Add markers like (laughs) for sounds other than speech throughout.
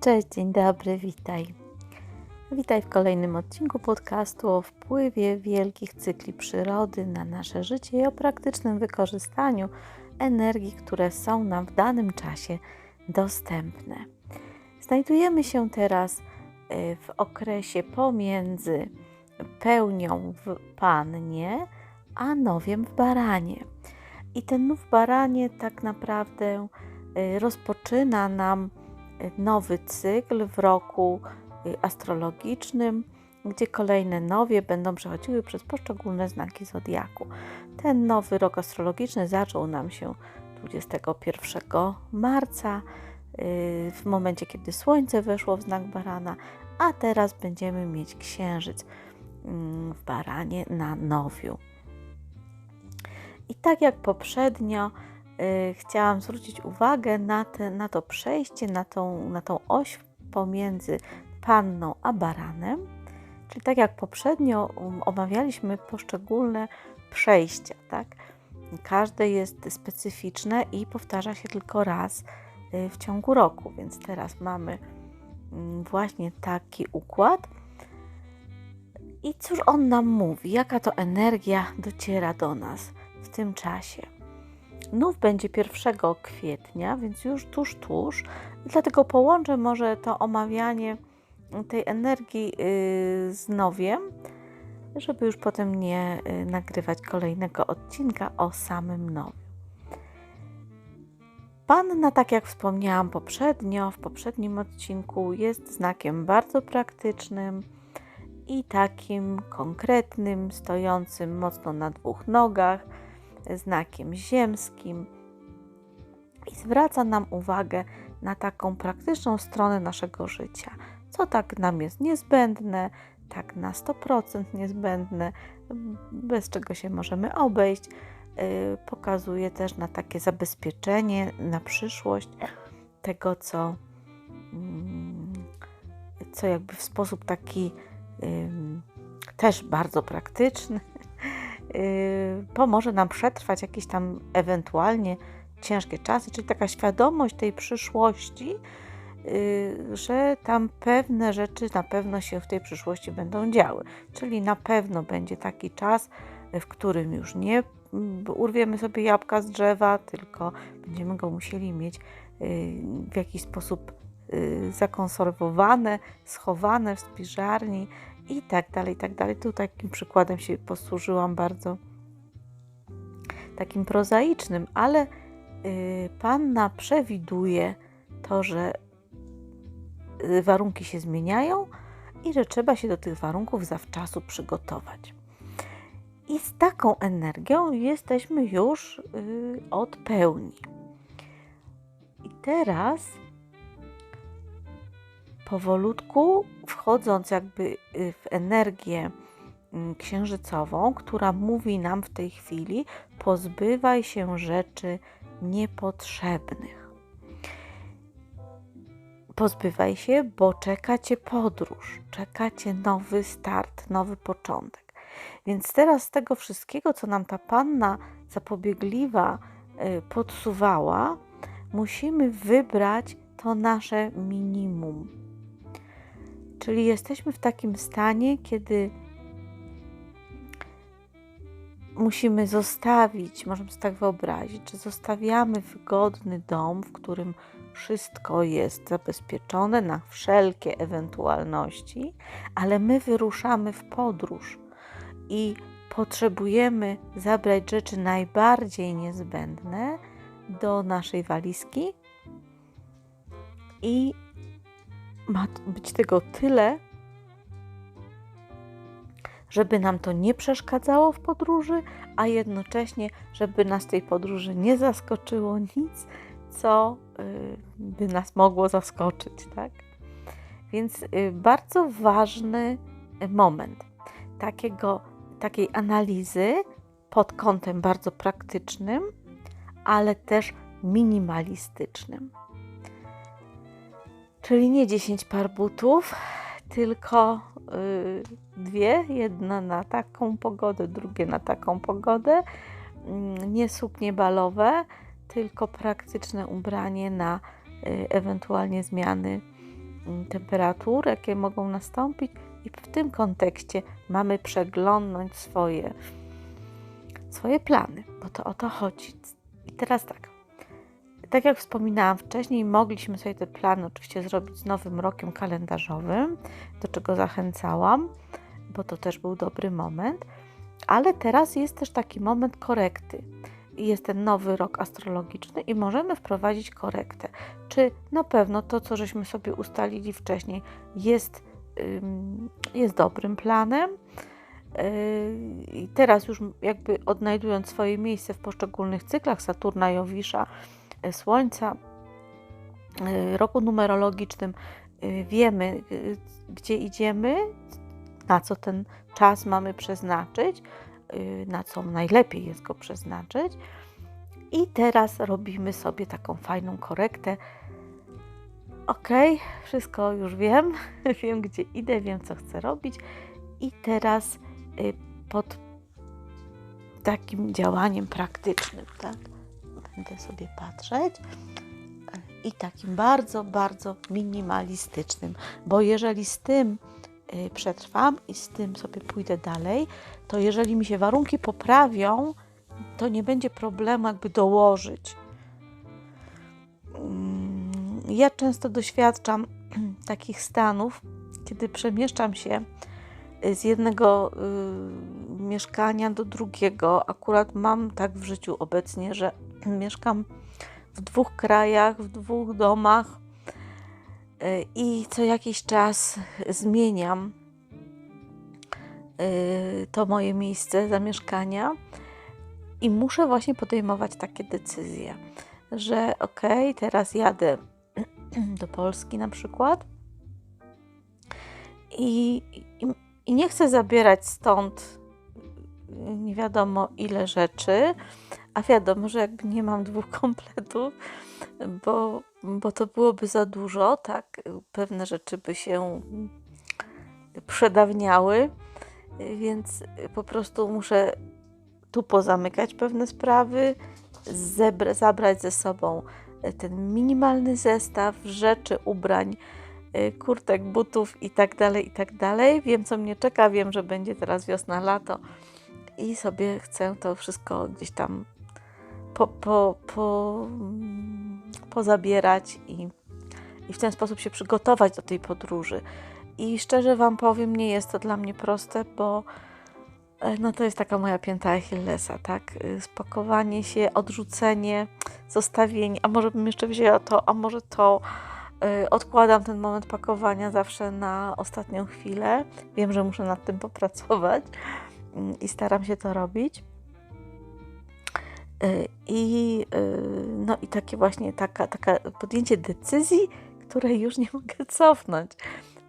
Cześć, dzień dobry, witaj. Witaj w kolejnym odcinku podcastu o wpływie wielkich cykli przyrody na nasze życie i o praktycznym wykorzystaniu energii, które są nam w danym czasie dostępne. Znajdujemy się teraz y, w okresie pomiędzy pełnią w pannie, a nowiem w baranie. I ten nów baranie tak naprawdę y, rozpoczyna nam nowy cykl w roku y, astrologicznym, gdzie kolejne nowie będą przechodziły przez poszczególne znaki zodiaku. Ten nowy rok astrologiczny zaczął nam się 21 marca, y, w momencie kiedy Słońce weszło w znak barana, a teraz będziemy mieć księżyc w baranie na nowiu. I tak jak poprzednio, y, chciałam zwrócić uwagę na, te, na to przejście, na tą, na tą oś pomiędzy panną a baranem. Czyli tak jak poprzednio um, omawialiśmy poszczególne przejścia, tak? Każde jest specyficzne i powtarza się tylko raz y, w ciągu roku, więc teraz mamy mm, właśnie taki układ. I cóż on nam mówi? Jaka to energia dociera do nas w tym czasie? Nów będzie 1 kwietnia, więc już tuż, tuż. Dlatego połączę może to omawianie tej energii yy, z nowiem, żeby już potem nie yy, nagrywać kolejnego odcinka o samym nowiu. Panna, tak jak wspomniałam poprzednio, w poprzednim odcinku, jest znakiem bardzo praktycznym i takim konkretnym, stojącym mocno na dwóch nogach, znakiem ziemskim i zwraca nam uwagę na taką praktyczną stronę naszego życia, co tak nam jest niezbędne, tak na 100% niezbędne, bez czego się możemy obejść. Yy, pokazuje też na takie zabezpieczenie na przyszłość tego, co, yy, co jakby w sposób taki też bardzo praktyczny yy, pomoże nam przetrwać jakieś tam ewentualnie ciężkie czasy, czyli taka świadomość tej przyszłości, yy, że tam pewne rzeczy na pewno się w tej przyszłości będą działy. Czyli na pewno będzie taki czas, w którym już nie mm, urwiemy sobie jabłka z drzewa, tylko będziemy go musieli mieć yy, w jakiś sposób zakonserwowane, schowane w spiżarni i tak dalej, i tak dalej. Tu takim przykładem się posłużyłam bardzo takim prozaicznym, ale yy, Panna przewiduje to, że yy, warunki się zmieniają i że trzeba się do tych warunków zawczasu przygotować. I z taką energią jesteśmy już od pełni. I teraz powolutku wchodząc jakby y, w energię mm, księżycową, która mówi nam w tej chwili: pozbywaj się rzeczy niepotrzebnych. Pozbywaj się, bo czeka cię podróż, czeka cię nowy start, nowy początek. Więc teraz z tego wszystkiego, co nam ta panna zapobiegliwa y, podsuwała, musimy wybrać to nasze minimum Czyli jesteśmy w takim stanie, kiedy musimy zostawić, możemy sobie tak wyobrazić, że zostawiamy wygodny dom, w którym wszystko jest zabezpieczone na wszelkie ewentualności, ale my wyruszamy w podróż i potrzebujemy zabrać rzeczy najbardziej niezbędne do naszej walizki i ma być tego tyle, żeby nam to nie przeszkadzało w podróży, a jednocześnie, żeby nas tej podróży nie zaskoczyło nic, co y, by nas mogło zaskoczyć, tak? Więc y, bardzo ważny moment takiego, takiej analizy pod kątem bardzo praktycznym, ale też minimalistycznym. Czyli nie 10 par butów, tylko y, dwie, jedna na taką pogodę, drugie na taką pogodę. Mm, Nie suknie balowe, tylko praktyczne ubranie na y, ewentualnie zmiany mm, temperatur, jakie mogą nastąpić. I w tym kontekście mamy przeglądnąć swoje, swoje plany, bo to o to chodzi. I teraz tak. Tak jak wspominałam wcześniej, mogliśmy sobie te plany oczywiście zrobić z nowym rokiem kalendarzowym, do czego zachęcałam, bo to też był dobry moment. Ale teraz jest też taki moment korekty. Jest ten nowy rok astrologiczny i możemy wprowadzić korektę. Czy na pewno to, co żeśmy sobie ustalili wcześniej, jest, jest dobrym planem? Yy, I teraz już jakby odnajdując swoje miejsce w poszczególnych cyklach Saturna, Jowisza, Słońca, y, roku numerologicznym, y, wiemy, gdzie idziemy, na co ten czas mamy przeznaczyć, na co najlepiej jest go przeznaczyć. I teraz robimy sobie taką fajną korektę. Ok, wszystko już wiem, (laughs) wiem gdzie idę, wiem co chcę robić. I teraz pod takim działaniem praktycznym, tak? Będę sobie patrzeć i takim bardzo, bardzo minimalistycznym, bo jeżeli z tym y, przetrwam i z tym sobie pójdę dalej, to jeżeli mi się warunki poprawią, to nie będzie problemu jakby dołożyć. Mm, Ja często doświadczam (clears throat) takich stanów, kiedy przemieszczam się y, z jednego y, mieszkania do drugiego. Akurat mam tak w życiu obecnie, że mieszkam w dwóch krajach, w dwóch domach y, i co jakiś czas zmieniam y, to moje miejsce zamieszkania i muszę właśnie podejmować takie decyzje, że okej, teraz jadę (clears throat) do Polski na przykład i, i, i nie chcę zabierać stąd nie wiadomo ile rzeczy, a wiadomo, że jakby nie mam dwóch (laughs) kompletów, bo, bo to byłoby za dużo, tak? Pewne rzeczy by się przedawniały, więc po prostu muszę tu pozamykać pewne sprawy, zebra- zabrać ze sobą ten minimalny zestaw rzeczy, ubrań, y, kurtek, butów i tak dalej, i tak dalej. Wiem, co mnie czeka, wiem, że będzie teraz wiosna, lato i sobie chcę to wszystko gdzieś tam po, po, po, pozabierać i, i w ten sposób się przygotować do tej podróży. I szczerze Wam powiem, nie jest to dla mnie proste, bo e, no to jest taka moja pięta Achillesa, tak? Y, Spakowanie się, odrzucenie, zostawienie, a może bym jeszcze wzięła to, a może to. Y, Odkładam ten moment pakowania zawsze na ostatnią chwilę. Wiem, że muszę nad tym popracować mm, i staram się to robić. Y, I, y, no i takie właśnie taka, taka podjęcie decyzji, której już nie (laughs) mogę cofnąć.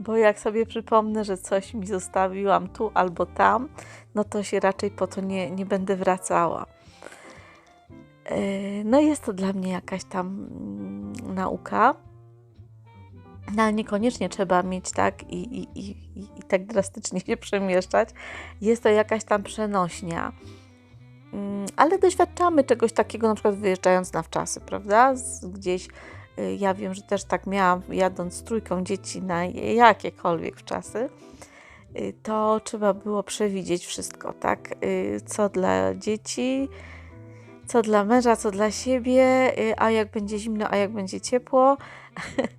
Bo jak sobie przypomnę, że coś mi zostawiłam tu albo tam, no to się raczej po to nie, nie będę wracała. Y, No jest to dla mnie jakaś tam mm, nauka. No, ale niekoniecznie trzeba mieć tak i, i, i, i- tak drastycznie (laughs) się przemieszczać. Jest to jakaś tam przenośnia. Mm, Ale doświadczamy czegoś takiego, na przykład wyjeżdżając na wczasy, prawda? Gdzieś y, ja wiem, że też tak miałam, jadąc z trójką dzieci na jakiekolwiek wczasy, y, to trzeba było przewidzieć wszystko, tak? Y, Co dla dzieci, co dla męża, co dla siebie, a jak będzie zimno, a jak będzie ciepło. (laughs)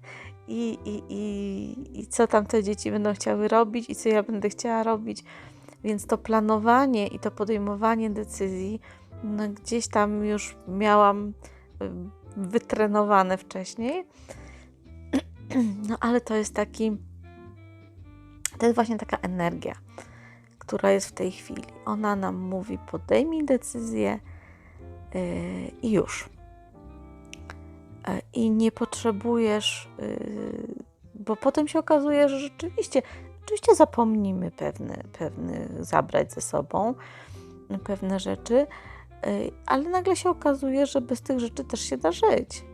I, i, i, I co tam te dzieci będą chciały robić, i co ja będę chciała robić. Więc to planowanie i to podejmowanie decyzji, no gdzieś tam już miałam y, wytrenowane wcześniej. (clears throat) No ale to jest taki, to jest właśnie taka energia, która jest w tej chwili. Ona nam mówi: podejmij decyzję yy, i już. E, I nie potrzebujesz, yy, bo potem się okazuje, że rzeczywiście, oczywiście zapomnimy pewne, pewne zabrać ze sobą pewne rzeczy, yy, ale nagle się okazuje, że bez tych rzeczy też się da żyć,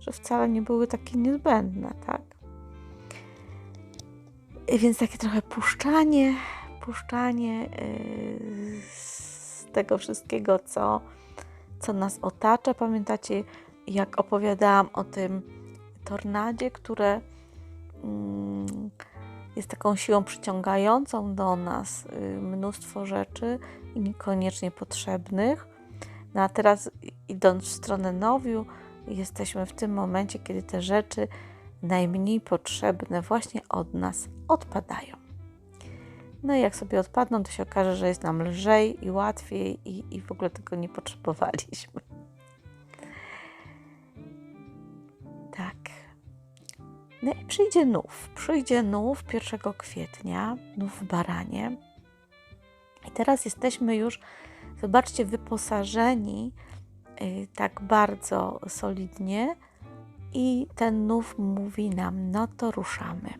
że wcale nie były takie niezbędne, tak? Więc takie trochę puszczanie, puszczanie yy, z tego wszystkiego, co, co nas otacza. Pamiętacie, jak opowiadałam o tym tornadzie, które mm, jest taką siłą przyciągającą do nas y, mnóstwo rzeczy i niekoniecznie potrzebnych. No a teraz idąc w stronę nowiu, jesteśmy w tym momencie, kiedy te rzeczy najmniej potrzebne właśnie od nas odpadają. No i jak sobie odpadną, to się okaże, że jest nam lżej i łatwiej i, i w ogóle tego nie potrzebowaliśmy. No i przyjdzie nów. Przyjdzie nów 1 kwietnia, nów w baranie. I teraz jesteśmy już, zobaczcie, wyposażeni yy, tak bardzo solidnie i ten nów mówi nam, no to ruszamy.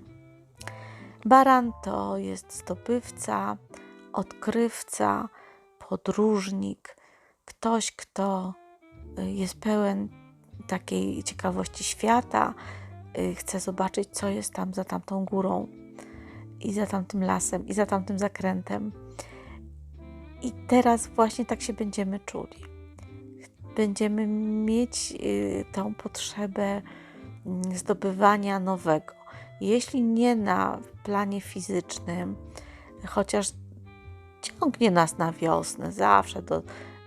Baran to jest zdobywca, odkrywca, podróżnik, ktoś, kto y, jest pełen takiej ciekawości świata, y, chce zobaczyć, co jest tam za tamtą górą i za tamtym lasem i za tamtym zakrętem. I teraz właśnie tak się będziemy czuli. Będziemy mieć y, tą potrzebę mm, zdobywania nowego. Jeśli nie na planie fizycznym, chociaż ciągnie nas na wiosnę zawsze do,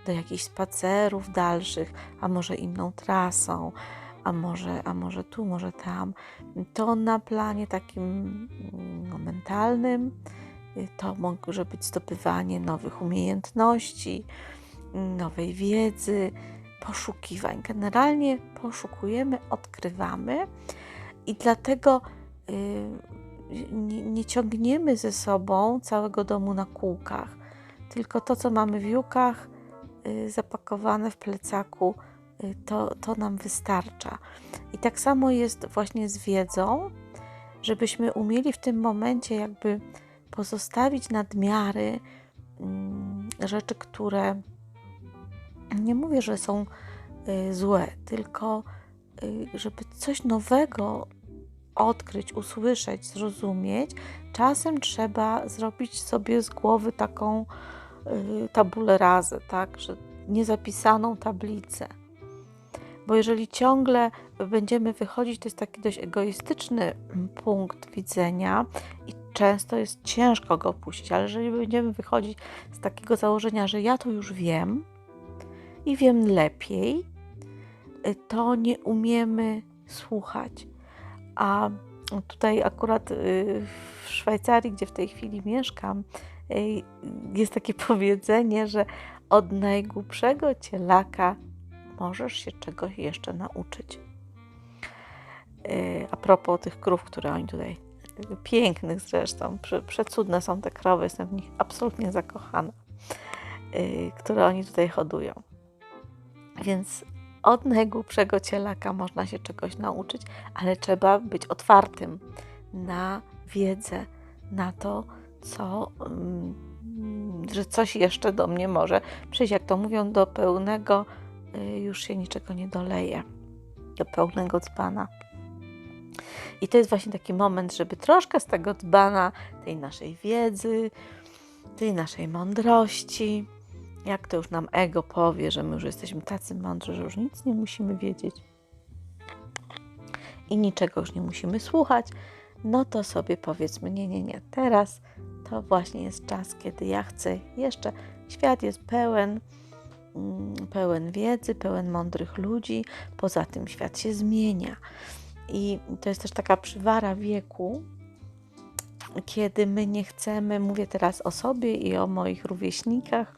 do jakichś spacerów dalszych, a może inną trasą, a może, a może tu, może tam, to na planie takim no, mentalnym to może być zdobywanie nowych umiejętności, nowej wiedzy, poszukiwań. Generalnie poszukujemy, odkrywamy i dlatego y, nie, nie, ciągniemy ze sobą całego domu na kółkach, tylko to, co mamy w jukach, y, zapakowane w plecaku, y, to, to nam wystarcza. I tak samo jest właśnie z wiedzą, żebyśmy umieli w tym momencie jakby pozostawić nadmiary mm, rzeczy, które nie mówię, że są y, złe, tylko y, żeby coś nowego odkryć, usłyszeć, zrozumieć, czasem trzeba zrobić sobie z głowy taką y, tabulę razy, tak, że niezapisaną tablicę. Bo jeżeli ciągle będziemy wychodzić, to jest taki dość egoistyczny mm, punkt widzenia i często jest ciężko go opuścić, ale jeżeli będziemy wychodzić z takiego założenia, że ja to już wiem i wiem lepiej, y, to nie umiemy słuchać. A tutaj akurat y, w Szwajcarii, gdzie w tej chwili mieszkam, y, jest takie (laughs) powiedzenie, że od najgłupszego cielaka możesz się czegoś jeszcze nauczyć. A propos tych krów, które oni tutaj pięknych zresztą, przecudne są te krowy, jestem w nich absolutnie zakochana, yy, które oni tutaj hodują. Więc od najgłupszego cielaka można się czegoś nauczyć, ale trzeba być otwartym na wiedzę, na to, co, mm, że coś jeszcze do mnie może przyjść. Jak to mówią, do pełnego już się niczego nie doleje, do pełnego dzbana. I to jest właśnie taki moment, żeby troszkę z tego dbana, tej naszej wiedzy, tej naszej mądrości, jak to już nam ego powie, że my już jesteśmy tacy mądrzy, że już nic nie musimy wiedzieć i niczego już nie musimy słuchać, no to sobie powiedzmy: Nie, nie, nie, teraz to właśnie jest czas, kiedy ja chcę jeszcze. Świat jest pełen, pełen wiedzy, pełen mądrych ludzi, poza tym świat się zmienia. I to jest też taka przywara wieku, kiedy my nie chcemy, mówię teraz o sobie i o moich rówieśnikach,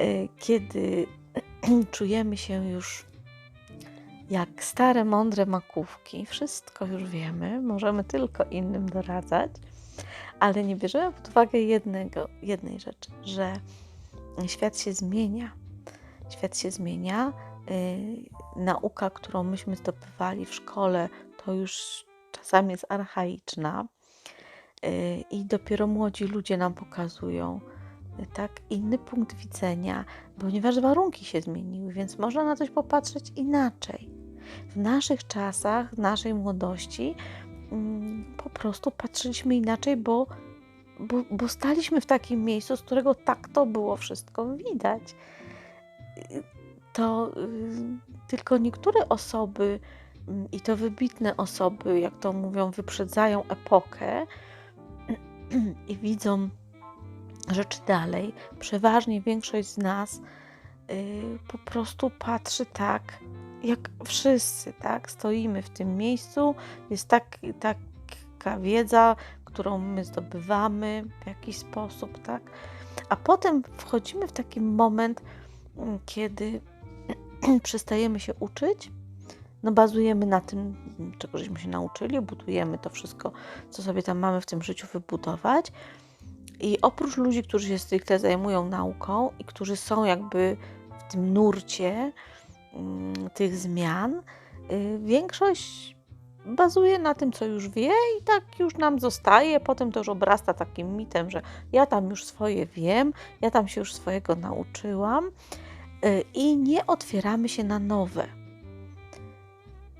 y, kiedy (clears throat) czujemy się już jak stare, mądre makówki, wszystko już wiemy, możemy tylko innym doradzać, ale nie bierzemy pod uwagę jednego, jednej rzeczy, że świat się zmienia. Świat się zmienia, Y, nauka, którą myśmy zdobywali w szkole, to już czasami jest archaiczna y, i dopiero młodzi ludzie nam pokazują y, tak inny punkt widzenia, ponieważ warunki się zmieniły, więc można na coś popatrzeć inaczej. W naszych czasach, w naszej młodości, mm, po prostu patrzyliśmy inaczej, bo, bo, bo staliśmy w takim miejscu, z którego tak to było wszystko widać. To y, tylko niektóre osoby, mm, i to wybitne osoby, jak to mówią, wyprzedzają epokę (clears throat) i widzą rzeczy dalej. Przeważnie większość z nas y, po prostu patrzy tak, jak wszyscy, tak? Stoimy w tym miejscu, jest tak, taka wiedza, którą my zdobywamy w jakiś sposób, tak? A potem wchodzimy w taki moment, mm, kiedy (clears throat) przestajemy się uczyć, no bazujemy na tym, czego żeśmy się nauczyli, budujemy to wszystko, co sobie tam mamy w tym życiu wybudować. I oprócz ludzi, którzy się stricte zajmują nauką i którzy są jakby w tym nurcie mm, tych zmian, y, większość bazuje na tym, co już wie i tak już nam zostaje. Potem to już obrasta takim mitem, że ja tam już swoje wiem, ja tam się już swojego nauczyłam y, i nie otwieramy się na nowe.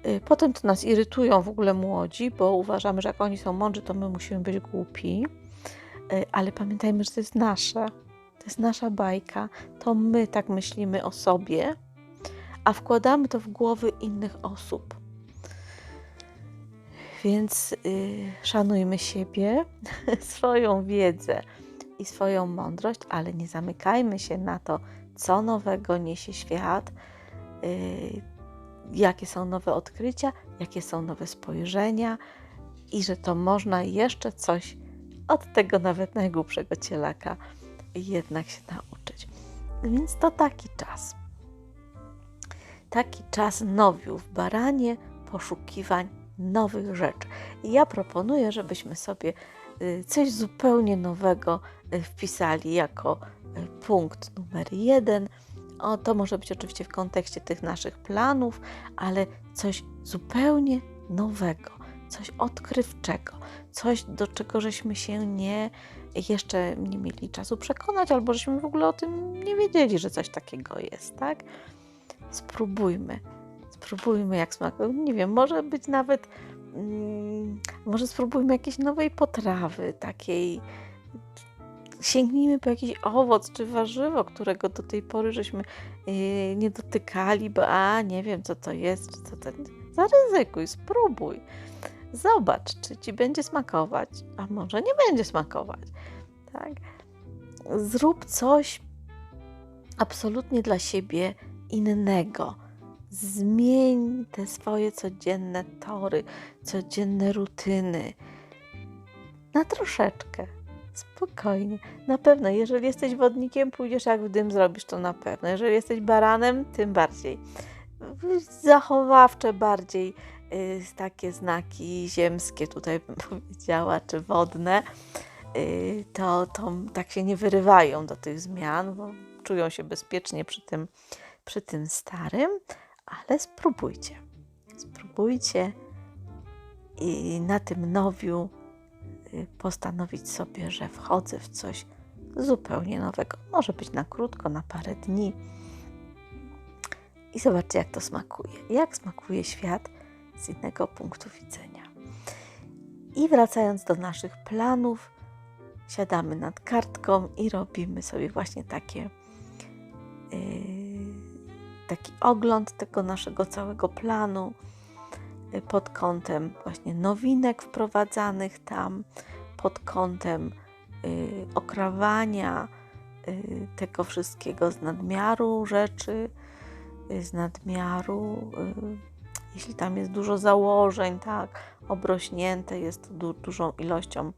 Y, Potem to nas irytują w ogóle młodzi, bo uważamy, że jak oni są mądrzy, to my musimy być głupi. Y, Ale pamiętajmy, że to jest nasze. To jest nasza bajka. To my tak myślimy o sobie, a wkładamy to w głowy innych osób. Więc y, szanujmy siebie, (laughs) swoją wiedzę i swoją mądrość, ale nie zamykajmy się na to, co nowego niesie świat, y, jakie są nowe odkrycia, jakie są nowe spojrzenia i że to można jeszcze coś od tego nawet najgłupszego cielaka jednak się nauczyć. Więc to taki czas. Taki czas nowiów, baranie, poszukiwań nowych rzeczy. I ja proponuję, żebyśmy sobie y, coś zupełnie nowego y, wpisali jako y, punkt numer jeden. O, to może być oczywiście w kontekście tych naszych planów, ale coś zupełnie nowego, coś odkrywczego, coś do czego żeśmy się nie jeszcze nie mieli czasu przekonać, albo żeśmy w ogóle o tym nie wiedzieli, że coś takiego jest, tak? Spróbujmy. Spróbujmy, jak smakuje. Nie wiem, może być nawet. Mm, może spróbujmy jakiejś nowej potrawy, takiej. Sięgnijmy po jakiś owoc czy warzywo, którego do tej pory żeśmy yy, nie dotykali, bo a nie wiem, co to jest, czy co to. Zaryzykuj, spróbuj. Zobacz, czy ci będzie smakować, a może nie będzie smakować. Tak? Zrób coś absolutnie dla siebie innego. Zmień te swoje codzienne tory, codzienne rutyny na troszeczkę. Spokojnie. Na pewno, jeżeli jesteś wodnikiem, pójdziesz jak w dym, zrobisz to na pewno. Jeżeli jesteś baranem, tym bardziej. Zachowawcze bardziej y, takie znaki ziemskie, tutaj bym (laughs) powiedziała, czy wodne, y, to, to tak się nie wyrywają do tych zmian, bo czują się bezpiecznie przy tym, przy tym starym, ale spróbujcie. Spróbujcie i na tym nowiu y, postanowić sobie, że wchodzę w coś zupełnie nowego. Może być na krótko, na parę dni. I zobaczcie, jak to smakuje. Jak smakuje świat z innego punktu widzenia. I wracając do naszych planów, siadamy nad kartką i robimy sobie właśnie takie, yy, taki ogląd tego naszego całego planu yy, pod kątem właśnie nowinek wprowadzanych tam, pod kątem yy, okrawania yy, tego wszystkiego z nadmiaru rzeczy, yy, z nadmiaru, yy, jeśli tam jest dużo założeń, tak, obrośnięte jest du dużą ilością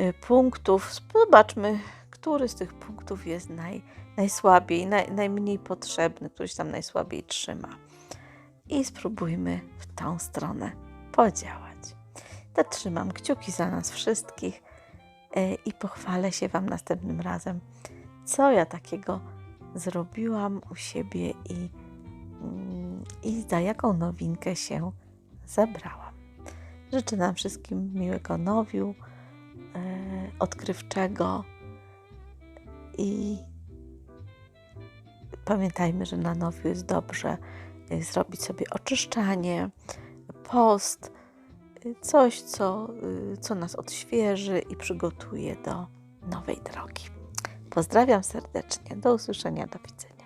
y, punktów. Zobaczmy, który z tych punktów jest naj, najsłabiej, naj, najmniej potrzebny, który się tam najsłabiej trzyma. I spróbujmy w tą stronę podziałać. To trzymam kciuki za nas wszystkich y, i pochwalę się Wam następnym razem, co ja takiego zrobiłam u siebie i, mm, i za jaką nowinkę się zabrałam. Życzę nam wszystkim miłego nowiu, e, odkrywczego i pamiętajmy, że na nowiu jest dobrze e, zrobić sobie oczyszczanie, post, y, coś, co, y, co nas odświeży i przygotuje do nowej drogi. Pozdrawiam serdecznie. Do usłyszenia, do widzenia.